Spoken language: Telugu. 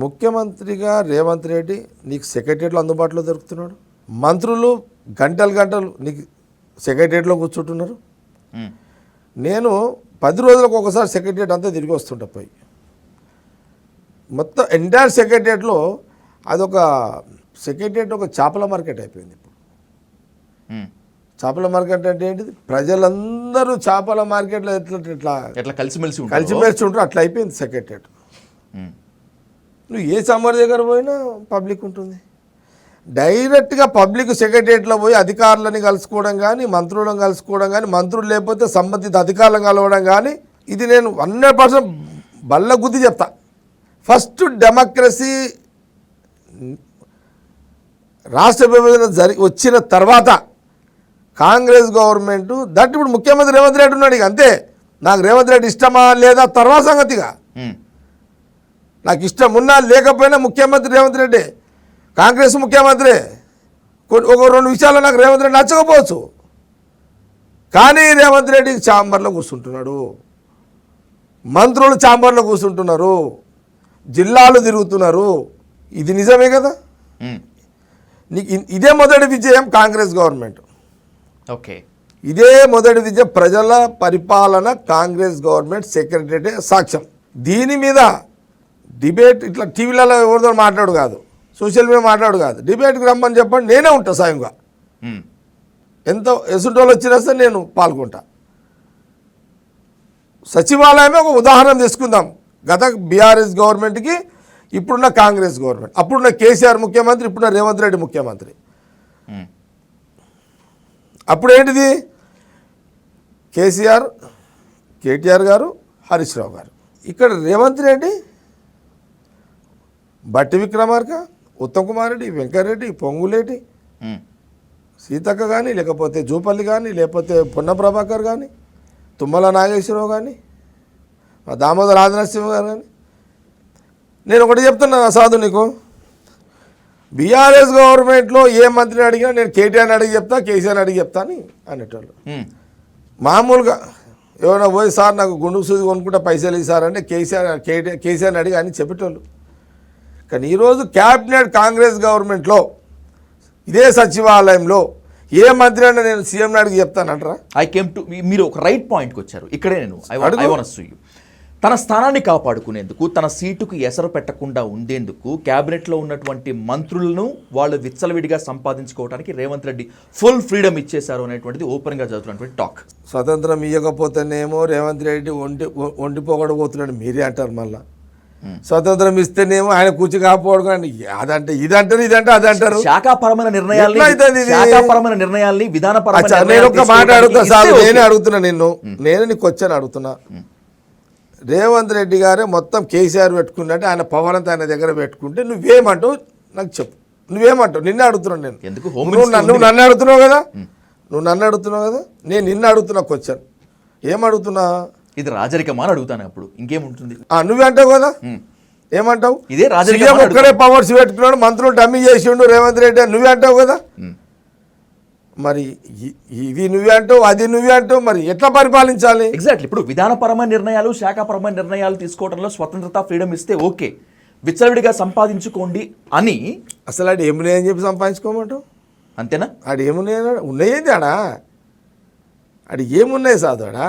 ముఖ్యమంత్రిగా రేవంత్ రెడ్డి నీకు సెక్రటరియట్లో అందుబాటులో దొరుకుతున్నాడు మంత్రులు గంటలు గంటలు నీకు సెక్రటరియట్లో కూర్చుంటున్నారు. నేను పది రోజులకు ఒకసారి సెక్రటరియట్ అంతా తిరిగి వస్తుంటా పోయి మొత్తం ఎంటైర్ సెక్రటరియట్లో అదొక సెక్రటరియట్ ఒక చేపల మార్కెట్ అయిపోయింది ఇప్పుడు. చేపల మార్కెట్ అంటే ఏంటిది ప్రజలందరూ చేపల మార్కెట్లో ఎట్లా ఎట్లా కలిసిమెలిసి. కలిసిమెలిసి ఉంటారు అట్లా అయిపోయింది సెక్రటరియట్. నువ్వు ఏ సమ్మర్ దగ్గర పోయినా పబ్లిక్ ఉంటుంది. డైరెక్ట్గా పబ్లిక్ సెక్రటరియట్లో పోయి అధికారులని కలుసుకోవడం కానీ మంత్రులను కలుసుకోవడం కానీ మంత్రులు లేకపోతే సంబంధిత అధికారులను కలవడం కానీ ఇది నేను హండ్రెడ్ పర్సెంట్ బల్ల గుద్ది చెప్తా. ఫస్ట్ డెమోక్రసీ రాష్ట్ర విభజన జరి వచ్చిన తర్వాత కాంగ్రెస్ గవర్నమెంట్ దట్ ఇప్పుడు ముఖ్యమంత్రి రేవంత్ రెడ్డి ఉన్నాడు ఇక అంతే. నాకు రేవంత్ రెడ్డి ఇష్టమా లేదా తర్వాత సంగతిగా నాకు ఇష్టం ఉన్నా లేకపోయినా ముఖ్యమంత్రి రేవంత్ రెడ్డి కాంగ్రెస్ ముఖ్యమంత్రి ఒక రెండు విషయాల్లో నాకు రేవంత్ రెడ్డి నచ్చకపోవచ్చు. కానీ రేవంత్ రెడ్డి ఛాంబర్లో కూర్చుంటున్నాడు. మంత్రులు ఛాంబర్లో కూర్చుంటున్నారు. జిల్లాలు తిరుగుతున్నారు. ఇది నిజమే కదా. నీకు ఇదే మొదటి విజయం కాంగ్రెస్ గవర్నమెంట్. ఓకే. ఇదే మొదటి విజయం ప్రజల పరిపాలన కాంగ్రెస్ గవర్నమెంట్ సెక్రటరీ సాక్ష్యం. దీని మీద డిబేట్ ఇట్లా టీవీలలో ఎవరితో మాట్లాడు కాదు. సోషల్ మీడియా మాట్లాడు కాదు. డిబేట్కి రమ్మని చెప్పండి నేనే ఉంటా సాయంగా. ఎంత ఎసుంటోళ్ళు వచ్చినా సరే నేను పాల్గొంటా. సచివాలయమే ఒక ఉదాహరణ తీసుకుందాం. గత బీఆర్ఎస్ గవర్నమెంట్కి ఇప్పుడున్న కాంగ్రెస్ గవర్నమెంట్ అప్పుడున్న కేసీఆర్ ముఖ్యమంత్రి ఇప్పుడున్న రేవంత్ రెడ్డి ముఖ్యమంత్రి. అప్పుడు ఏంటిది కేసీఆర్ కేటీఆర్ గారు హరీష్ రావు గారు. ఇక్కడ రేవంత్ రెడ్డి బట్టి విక్రమార్క ఉత్తమ్ కుమార్ రెడ్డి వెంకరెడ్డి పొంగులేటి. సీతక్క కానీ లేకపోతే జూపల్లి కానీ లేకపోతే పొన్న ప్రభాకర్ కానీ తుమ్మల నాగేశ్వరరావు కానీ దామోదర్ రాజనరసింహ గారు కానీ నేను ఒకటి చెప్తున్నా సాధు నీకు బీఆర్ఎస్ గవర్నమెంట్లో ఏ మంత్రిని అడిగినా నేను కేటీఆర్ని అడిగి చెప్తా కేసీఆర్ అడిగి చెప్తా అని అనేటోళ్ళు. మామూలుగా ఎవరైనా పోయి సార్ నాకు గుండుకు సూది కొనుక్కుంటే పైసలు ఇస్తారు అంటే కేసీఆర్ కేటీఆర్ కేసీఆర్ని అడిగి అని చెప్పేటోళ్ళు కానీ ఈరోజు క్యాబినెట్ కాంగ్రెస్ గవర్నమెంట్లో ఇదే సచివాలయంలో ఏ మంత్రి అయినా నేను సీఎంని అడిగి చెప్తానంటారా ఐ కేమ్ టు మీరు ఒక రైట్ పాయింట్కి వచ్చారు. ఇక్కడే నేను. ఐ వాంట్ యూ తన స్థానాన్ని కాపాడుకునేందుకు తన సీటుకు ఎసరు పెట్టకుండా ఉండేందుకు క్యాబినెట్లో ఉన్నటువంటి మంత్రులను వాళ్ళు విచ్చలవిడిగా సంపాదించుకోవడానికి రేవంత్ రెడ్డి ఫుల్ ఫ్రీడమ్ ఇచ్చేశారు అనేటువంటిది ఓపెన్గా జరుగుతున్నటువంటి టాక్ స్వతంత్రం ఇవ్వకపోతేనేమో రేవంత్ రెడ్డి ఒంటి ఒంటిపోగడబోతున్నాడు మీరే అంటారు మళ్ళా. స్వతంత్రం ఇస్తేనేమో ఆయన కూర్చి కాకపోవడం అదంటే ఇదంటారు ఇదంటే అదంటారు. శాఖాపరమైన నిర్ణయాల్ని ఎట్లా అవుతుంది ఇది? శాఖాపరమైన నిర్ణయాల్ని విధానపరమైన నేను నిర్ణయాలు ఒక మాట అడుగుతా సార్ నేనే. అడుగుతున్నా నిన్ను. నేను నీకు వచ్చాను అడుగుతున్నా. రేవంత్ రెడ్డి గారే మొత్తం కేసీఆర్ పెట్టుకున్నట్టే ఆయన పవన్ అంతా ఆయన దగ్గర పెట్టుకుంటే నువ్వేమంటావు? నాకు చెప్పు. నువ్వేమంటావు? నిన్నే అడుగుతున్నాను నేను. ఎందుకు? నువ్వు నన్ను అడుగుతున్నావు కదా? నువ్వు నన్ను అడుగుతున్నావు కదా? నేను నిన్ను అడుగుతున్నా క్వశ్చన్ ఏం అడుగుతున్నా? ఇది రాజరికమా అని అడుగుతాను అప్పుడు. ఇంకేముంటుంది? ఆ, నువ్వే అంటావు కదా. ఏమంటావు? ఇదే రాజరికం అని ఒక్కడే పవర్స్ పెట్టుకున్నాడు మంత్రులు డమ్మీ చేసిండు రేవంత్ రెడ్డి అని. నువ్వే అంటావు కదా. మరి ఇది నువ్వే అంటావు అది నువ్వే అంటావు మరి ఎట్లా పరిపాలించాలి? ఎగ్జాక్ట్లీ ఇప్పుడు విధానపరమైన నిర్ణయాలు శాఖాపరమైన నిర్ణయాలు తీసుకోవడంలో స్వతంత్రత ఫ్రీడమ్ ఇస్తే ఓకే. విచ్చలవిడిగా సంపాదించుకోండి అని. అసలు ఆడు ఏమున్నాయని చెప్పి సంపాదించుకోమంటావు? అంతేనా? ఆడు ఏమున్నాయి ఉన్నాయేంటి ఆడా? ఆడు ఏమున్నాయి సాధు ఆడా?